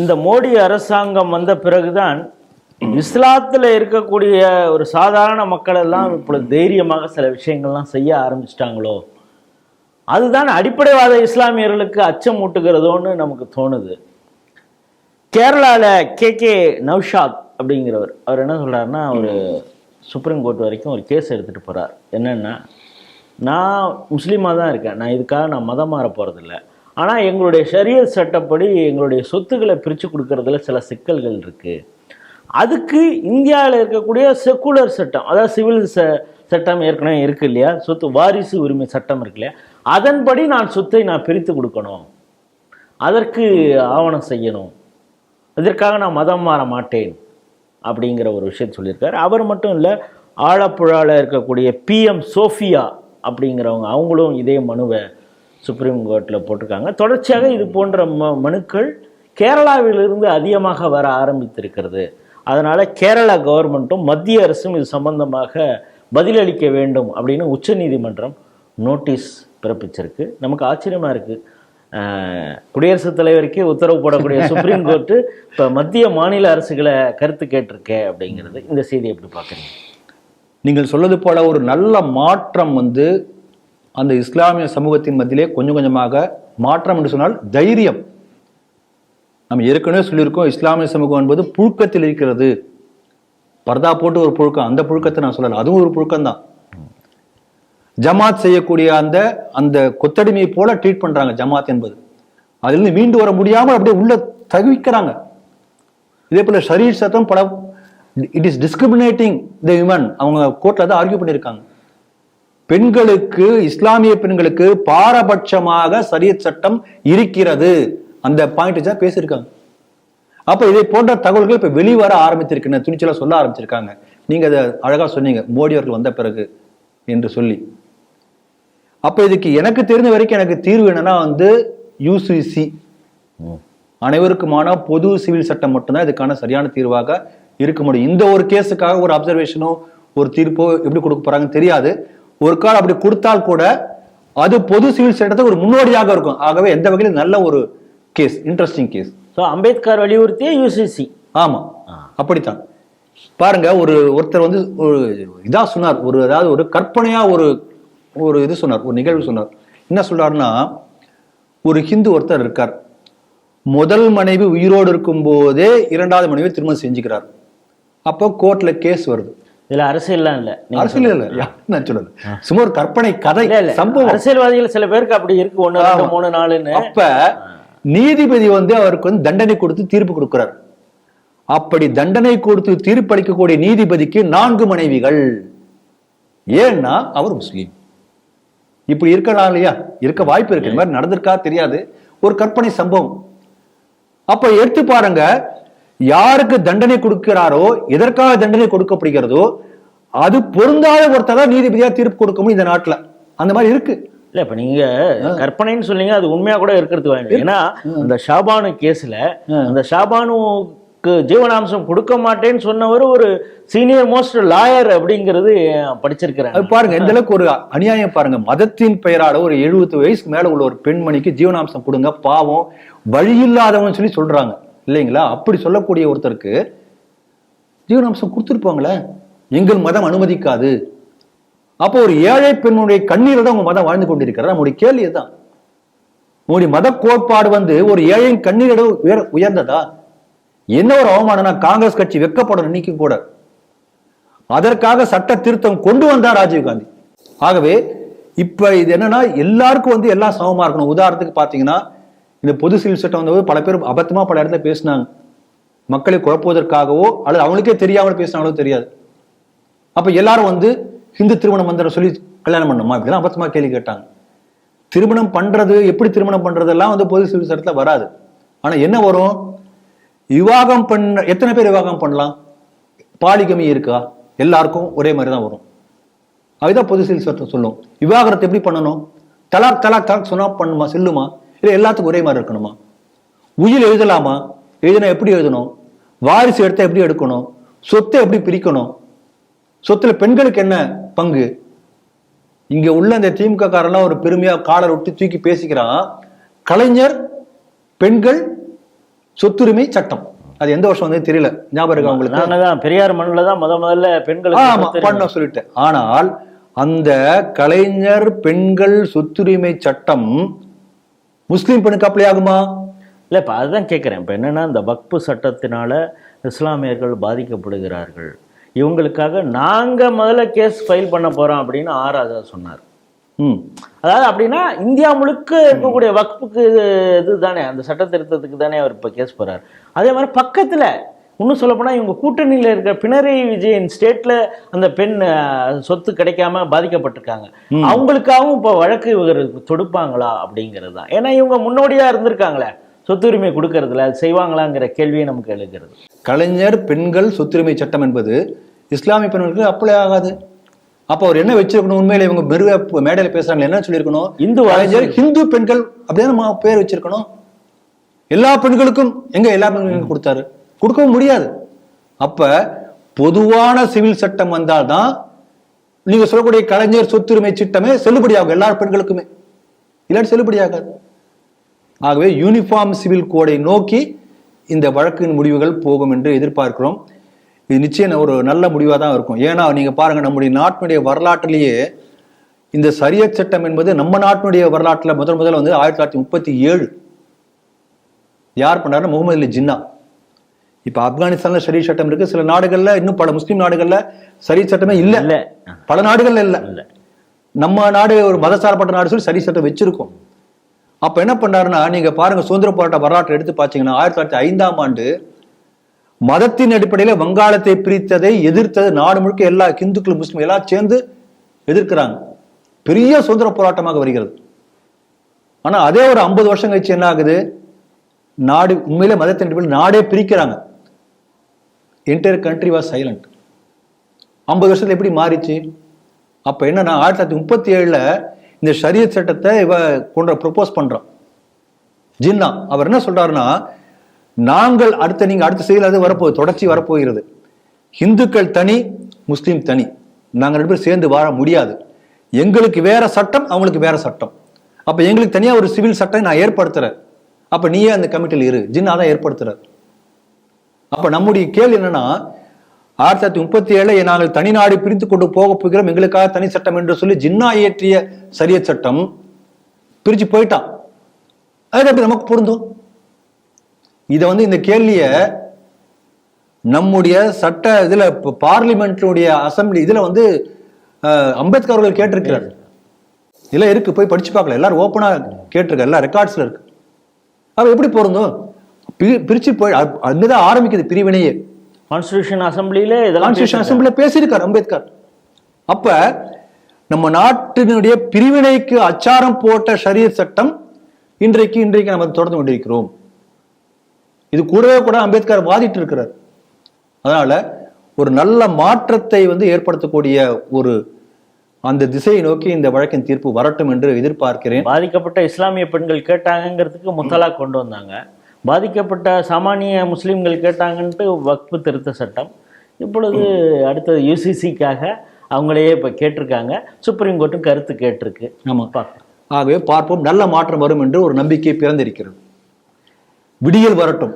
இந்த மோடி அரசாங்கம் வந்த பிறகுதான் இஸ்லாத்தில் இருக்கக்கூடிய ஒரு சாதாரண மக்கள் எல்லாம் இப்பொழுது தைரியமாக சில விஷயங்கள்லாம் செய்ய ஆரம்பிச்சிட்டாங்களோ? அதுதான் அடிப்படைவாத இஸ்லாமியர்களுக்கு அச்சம் ஊட்டுகிறதோன்னு நமக்கு தோணுது. கேரளாவில் கே கே நவ்ஷாத் அப்படிங்கிறவர் அவர் என்ன சொல்கிறாருன்னா ஒரு சுப்ரீம் கோர்ட் வரைக்கும் ஒரு கேஸ் எடுத்துகிட்டு போகிறார் என்னென்னா நான் முஸ்லீமாக தான் இருக்கேன். நான் இதுக்காக நான் மதம் மாற போகிறதில்ல ஆனால் எங்களுடைய ஷரியத் சட்டப்படி எங்களுடைய சொத்துக்களை பிரித்து கொடுக்கறதுல சில சிக்கல்கள் இருக்குது அதுக்கு இந்தியாவில் இருக்கக்கூடிய செக்குலர் சட்டம் அதாவது சிவில் ச சட்டம் ஏற்கனவே இருக்கு இல்லையா? சொத்து வாரிசு உரிமை சட்டம் இருக்கு இல்லையா? அதன்படி நான் சொத்தை நான் பிரித்து கொடுக்கணும். அதற்கு ஆவணம் செய்யணும். இதற்காக நான் மதம் மாற மாட்டேன் அப்படிங்கிற ஒரு விஷயம் சொல்லியிருக்காரு. அவர் மட்டும் இல்லை ஆலப்புழாவில் இருக்கக்கூடிய பிஎம் சோஃபியா அப்படிங்கிறவங்க அவங்களும் இதே மனுவை சுப்ரீம் கோர்ட்டில் போட்டிருக்காங்க. தொடர்ச்சியாக இது போன்ற ம மனுக்கள் கேரளாவிலிருந்து அதிகமாக வர ஆரம்பித்திருக்கிறது. அதனால் கேரளா கவர்மெண்ட்டும் மத்திய அரசும் இது சம்பந்தமாக பதிலளிக்க வேண்டும் அப்படின்னு உச்சநீதிமன்றம் நோட்டீஸ் பிறப்பிச்சிருக்கு. நமக்கு ஆச்சரியமாக இருக்குது குடியரசுத் தலைவருக்கே உத்தரவு போடக்கூடிய சுப்ரீம் கோர்ட்டு இப்போ மத்திய மாநில அரசுகளை கருத்து கேட்டிருக்கே அப்படிங்கிறது. இந்த செய்தி எப்படி பார்க்குறீங்க? நீங்கள் சொல்வது போல ஒரு நல்ல மாற்றம் வந்து அந்த இஸ்லாமிய சமூகத்தின் மத்தியிலே கொஞ்சம் கொஞ்சமாக மாற்றம் என்று சொன்னால் தைரியம். நம்ம ஏற்கனவே சொல்லியிருக்கோம் இஸ்லாமிய சமூகம் என்பது புழுக்கத்தில் இருக்கிறது. பர்தா போட்டு ஒரு புழுக்கம் அந்த புழுக்கத்தை நான் சொல்லலை. அதுவும் ஒரு புழுக்கம் தான். ஜமாத் செய்யக்கூடிய அந்த அந்த கொத்தடிமையை போல ட்ரீட் பண்றாங்க ஜமாத் என்பது. அதிலிருந்து மீண்டு வர முடியாமல் அப்படியே உள்ள தவிக்கிறாங்க. இதே போல ஷரீர் சத்தம் பல it is discriminating the women அவங்க கோர்ட்டில் தான் ஆர்கியூ பண்ணியிருக்காங்க. பெண்களுக்கு இஸ்லாமிய பெண்களுக்கு பாரபட்சமாக சரியத் சட்டம் இருக்கிறது. அந்த பாயிண்ட் தான் பேசியிருக்காங்க. அப்ப இதை போன்ற தகவல்கள் இப்ப வெளிவர ஆரம்பித்திருக்கின்றன துணிச்சலா சொல்ல ஆரம்பிச்சிருக்காங்க. நீங்க அதை அழகா சொன்னீங்க. மோடி அவர்கள் வந்த பிறகு என்று சொல்லி. அப்ப இதுக்கு எனக்கு தெரிஞ்ச வரைக்கும் எனக்கு தீர்வு என்னன்னா வந்து யூசிசி அனைவருக்குமான பொது சிவில் சட்டம் மட்டும்தான் இதுக்கான சரியான தீர்வாக இருக்க முடியும். இந்த ஒரு கேஸுக்காக ஒரு அப்சர்வேஷனோ ஒரு தீர்ப்போ எப்படி கொடுக்க போறாங்கன்னு தெரியாது. ஒரு கால் அப்படி கொடுத்தால் கூட அது பொது சிவில் சட்டத்துக்கு ஒரு முன்னோடியாக இருக்கும். ஆகவே எந்த வகையிலும் நல்ல ஒரு case interesting case so Ambedkar வலியுறுத்திய யூசிசி ஆமா. அப்படித்தான். பாருங்க ஒரு ஒருத்தர் வந்து ஒரு இதா சொன்னார். ஒரு அதாவது ஒரு கற்பனையா ஒரு ஒரு இது சொன்னார். ஒரு நிகழ்வு சொன்னார். என்ன சொல்றாருன்னா ஒரு ஹிந்து ஒருத்தர் இருக்கார். முதல் மனைவி உயிரோடு இருக்கும் போதே இரண்டாவது மனைவி திருமணம் செஞ்சுக்கிறார். அப்போ கோர்ட்ல கேஸ் வருது. இதுல அரசியல்லாம் இல்லை. அரசியல் இல்ல. நான் சொல்றது? சும்மா ஒரு கற்பனை கதை சம்பவம். அரசியல்வாதிகள் சில பேருக்கு அப்படி இருக்கு. ஆமா. மூணு நாலுன்னு. அப்ப நீதிபதி வந்து அவருக்கு வந்து தண்டனை கொடுத்து தீர்ப்பு கொடுக்கிறார். அப்படி தண்டனை கொடுத்து தீர்ப்பளிக்கக்கூடிய நீதிபதிக்கு நான்கு மனைவிகள். ஏன்னா அவர் முஸ்லீம். இப்படி இருக்கலாம் இல்லையா? இருக்க வாய்ப்பு இருக்கு. இந்த மாதிரி நடந்திருக்கா தெரியாது. ஒரு கற்பனை சம்பவம். அப்ப எடுத்து பாருங்க யாருக்கு தண்டனை கொடுக்கிறாரோ எதற்காக தண்டனை கொடுக்கப்படுகிறதோ அது பொருந்தாத ஒருத்தர் தான் நீதிபதியா தீர்ப்பு கொடுக்க முடியும் இந்த நாட்டுல. அந்த மாதிரி இருக்கு. இல்ல இப்ப நீங்க கற்பனைன்னு சொன்னீங்க அது உண்மையா கூட இருக்கிறது வேணும் ஏன்னா அந்த ஷாபானு கேஸ்ல அந்த ஷாபானுக்கு ஜீவனாம்சம் கொடுக்க மாட்டேன்னு சொன்னவர் ஒரு சீனியர் மோஸ்ட் லாயர் அப்படிங்கிறது படிச்சிருக்கிறேன் அது பாருங்க எந்த அளவுக்கு ஒரு அநியாயம் பாருங்க. மதத்தின் பெயரால ஒரு எழுபது வயசுக்கு மேல உள்ள ஒரு பெண்மணிக்கு ஜீவனாம்சம் கொடுங்க பாவம் வழி இல்லாதவன் சொல்லி சொல்றாங்க. இல்லைங்களா? அப்படி சொல்லக்கூடிய ஒருத்தருக்கு ஜீவனாம்சம் கொடுத்துருப்பாங்களே. எங்கள் மதம் அனுமதிக்காது. அப்போ ஒரு ஏழை பெண்ணுடைய கண்ணீர் தான் உங்க மதம் வாழ்ந்து கொண்டிருக்கிறார் நம்முடைய கேள்வி தான் உங்களுடைய மத கோட்பாடு வந்து ஒரு ஏழையின் கண்ணீரோட உயர் உயர்ந்ததா? என்ன ஒரு அவமானம்னா காங்கிரஸ் கட்சி வெக்கப்படும் இன்னைக்கு கூட. அதற்காக சட்ட திருத்தம் கொண்டு வந்தார் ராஜீவ் காந்தி. ஆகவே இப்ப இது என்னன்னா எல்லாருக்கும் வந்து எல்லாம் சமமா இருக்கணும். உதாரணத்துக்கு பாத்தீங்கன்னா இந்த பொது சிவில் சட்டம் வந்தபோது பல பேர் அபத்தமா பல இடத்துல பேசினாங்க. மக்களை குழப்புவதற்காகவோ அல்லது அவங்களுக்கே தெரியாமல் பேசினாங்களோ தெரியாது. அப்ப எல்லாரும் வந்து ஹிந்து திருமணம் மந்திரம் சொல்லி கல்யாணம் பண்ணணுமா? இப்படிலாம் அபத்தமா கேள்வி கேட்டாங்க. திருமணம் பண்றது எப்படி திருமணம் பண்றதெல்லாம் வந்து பொது சிவில் சட்டத்துல வராது. ஆனா என்ன வரும்? விவாகம் பண்ண எத்தனை பேர் விவாகம் பண்ணலாம்? பாலிகமி இருக்கா? எல்லாருக்கும் ஒரே மாதிரி தான் வரும். அதுதான் பொது சிவில் சட்டம் சொல்லும். விவாகரத்தை எப்படி பண்ணணும்? தலாக் தலாக் தலாக் சொன்னா பண்ணுமா? செல்லுமா? இல்லை எல்லாத்துக்கும் ஒரே மாதிரி இருக்கணுமா? உயில் எழுதலாமா? எழுதினா எப்படி எழுதணும்? வாரிசு எடுத்தா எப்படி எடுக்கணும்? சொத்தை எப்படி பிரிக்கணும்? சொத்துல பெண்களுக்கு என்ன பங்கு? இங்க உள்ள இந்த திமுக காரெல்லாம் ஒரு பெருமையா காலர் விட்டு தூக்கி பேசிக்கிறான். கலைஞர் பெண்கள் சொத்துரிமை சட்டம். அது எந்த வருஷம் வந்து தெரியல. ஞாபகம் இருக்கா உங்களுக்கு? பெரியார் மண்ணில் தான் முத முதல்ல. பண்ண சொல்லிட்டேன். ஆனால் அந்த கலைஞர் பெண்கள் சொத்துரிமை சட்டம் முஸ்லிம் பெண்ணுக்கு அப்ளை ஆகுமா இல்ல இப்ப அதுதான் கேட்குறேன் இப்போ என்னன்னா இந்த வக்பு சட்டத்தினால இஸ்லாமியர்கள் பாதிக்கப்படுகிறார்கள். இவங்களுக்காக நாங்க முதல்ல கேஸ் ஃபைல் பண்ண போறோம் அப்படின்னு ஆர் ராஜா சொன்னார். ம். அதாவது அப்படின்னா இந்தியா முழுக்க இருக்கக்கூடிய வக்புக்கு இது தானே அந்த சட்ட திருத்தத்துக்கு தானே அவர் இப்போ கேஸ் போறார். அதே மாதிரி பக்கத்துல இன்னும் சொல்லப்போனா இவங்க கூட்டணியில இருக்கிற பினராயி விஜயன் ஸ்டேட்ல அந்த பெண் சொத்து கிடைக்காம பாதிக்கப்பட்டிருக்காங்க. அவங்களுக்காகவும் இப்போ வழக்கு இவர் தொடுப்பாங்களா அப்படிங்கிறது தான். ஏன்னா இவங்க முன்னோடியா இருந்திருக்காங்களே சொத்துரிமை கொடுக்கறதுல செய்வாங்களாங்கிற கேள்வியை நமக்கு எழுகிறது. கலைஞர் பெண்கள் சொத்துரிமை சட்டம் என்பது இஸ்லாமிய பெண்களுக்கு அப்ளை ஆகாது. அப்போ அவர் என்ன வச்சிருக்கணும்? உண்மையில இவங்க மெருவ மேடையில பேசுறாங்க என்ன சொல்லியிருக்கணும்? இந்து கலைஞர் ஹிந்து பெண்கள் அப்படின்னு பேர் வச்சிருக்கணும். எல்லா பெண்களுக்கும் எங்க எல்லா பெண்களுக்கும் கொடுத்தாரு. கொடுக்கவும் முடியாது. அப்ப பொதுவான சிவில் சட்டம் வந்தால்தான் நீங்க சொல்லக்கூடிய கலைஞர் சொத்துரிமை சட்டமே செல்லுபடியாகும் எல்லா பெண்களுக்குமே. இல்லாட்டி செல்லுபடியாகாது. ஆகவே யூனிஃபார்ம் சிவில் கோடை நோக்கி இந்த வழக்கின் முடிவுகள் போகும் என்று எதிர்பார்க்கிறோம். இது நிச்சயம் ஒரு நல்ல முடிவாக தான் இருக்கும். ஏன்னா நீங்க பாருங்க நம்முடைய நாட்டினுடைய வரலாற்றிலேயே இந்த சரிய சட்டம் என்பது நம்ம நாட்டினுடைய வரலாற்றில் முதல் முதல்ல வந்து ஆயிரத்தி தொள்ளாயிரத்தி முப்பத்தி ஏழு. யார் பண்ணாருன்னா முகமது அலி ஜின்னா. இப்ப ஆப்கானிஸ்தான்ல சரி சட்டம் இருக்கு. சில நாடுகள்ல இன்னும் பல முஸ்லீம் நாடுகள்ல சரி சட்டமே இல்ல. இல்ல. பல நாடுகள்ல இல்ல. இல்ல. நம்ம நாடு ஒரு மதசார்பற்ற நாடு சொல்லி சரி சட்டம் வச்சிருக்கோம். அப்ப என்ன பண்ணாருன்னா நீங்க பாருங்க சுதந்திர போராட்ட வரலாற்றை எடுத்து பார்த்தீங்கன்னா ஆயிரத்தி தொள்ளாயிரத்தி ஐந்தாம் ஆண்டு மதத்தின் அடிப்படையில வங்காளத்தை பிரித்ததை எதிர்த்தது நாடு முழுக்க எல்லா இந்துக்கள் முஸ்லிம் எல்லாம் சேர்ந்து எதிர்க்கிறாங்க. பெரிய சுதந்திர போராட்டமாக வருகிறது. ஆனா அதே ஒரு ஐம்பது வருஷம் கழிச்சு என்ன ஆகுது? நாடு உண்மையிலே மதத்தின் அடிப்படையில் நாடே பிரிக்கிறாங்க. என்டையர் கண்ட்ரி வாஸ் சைலண்ட் ஐம்பது வருஷத்தில் எப்படி மாறிச்சு? அப்போ என்னன்னா ஆயிரத்தி தொள்ளாயிரத்தி முப்பத்தி ஏழில் இந்த ஷரியத் சட்டத்தை இவ கொண்டு ப்ரொப்போஸ் பண்ணுறான் ஜின்னா அவர் என்ன சொல்கிறாருன்னா நாங்கள் அடுத்த நீங்கள் அடுத்த செயல் அது வரப்போகுது தொடர்ச்சி வரப்போகிறது. இந்துக்கள் தனி முஸ்லீம் தனி. நாங்கள் ரெண்டு பேரும் சேர்ந்து வாழ முடியாது. எங்களுக்கு வேற சட்டம் அவங்களுக்கு வேற சட்டம். அப்போ எங்களுக்கு தனியாக ஒரு சிவில் சட்டம் நான் ஏற்படுத்துகிறேன் அப்போ நீயே அந்த கமிட்டியில் இரு. ஜின்னா தான் ஏற்படுத்துகிறார் அப்ப நம்முடைய கேள்வி என்னன்னா ஆயிரத்தி தொள்ளாயிரத்தி முப்பத்தி ஏழு நாங்கள் தனி நாடு பிரித்து கொண்டு போக போகிறோம் எங்களுக்காக தனி சட்டம் என்று சொல்லி ஜின்னா இயற்றிய சரியத் சட்டம் பிரிச்சு போயிட்டான். அது எப்படி நமக்கு பொருந்தும்? இதை வந்து இந்த கேள்விய நம்முடைய சட்ட இதுல பார்லிமெண்ட்டுடைய அசம்பிளி இதுல வந்து அம்பேத்கர் அவர்கள் கேட்டிருக்கிறார். இதெல்லாம் இருக்கு போய் படிச்சு பார்க்கல எல்லாரும் ஓப்பனா கேட்டிருக்க எல்லா ரெக்கார்ட்ஸ்ல இருக்கு. அப்ப எப்படி பொருந்தும்? பிரிச்சு போய் அங்கதான் ஆரம்பிக்குது பிரிவினையே. கான்ஸ்டியூஷன் அசம்பிளியில கான்ஸ்டியூஷன் அசம்பிளில பேசியிருக்கார் அம்பேத்கர். அப்ப நம்ம நாட்டினுடைய பிரிவினைக்கு அச்சாரம் போட்ட ஷரியத் சட்டம் இன்றைக்கு இன்றைக்கு நம்ம தொடர்ந்து கொண்டிருக்கிறோம். இது கூடவே கூட அம்பேத்கர் வாதிட்டு இருக்கிறார் அதனால ஒரு நல்ல மாற்றத்தை வந்து ஏற்படுத்தக்கூடிய ஒரு அந்த திசையை நோக்கி இந்த வழக்கின் தீர்ப்பு வரட்டும் என்று எதிர்பார்க்கிறேன். பாதிக்கப்பட்ட இஸ்லாமிய பெண்கள் கேட்டாங்கங்கிறதுக்கு முத்தலாக் கொண்டு வந்தாங்க. பாதிக்கப்பட்ட சாமானிய முஸ்லிம்கள் கேட்டாங்கன்ட்டு வக்பு திருத்த சட்டம். இப்பொழுது அடுத்தது யூசிசிக்காக அவங்களையே இப்போ கேட்டிருக்காங்க. சுப்ரீம் கோர்ட்டும் கருத்து கேட்டிருக்கு. ஆமா. பார்க்கலாம் ஆகவே பார்ப்போம். நல்ல மாற்றம் வரும் என்று ஒரு நம்பிக்கை பிறந்திருக்கிறது. விடியல் வரட்டும்.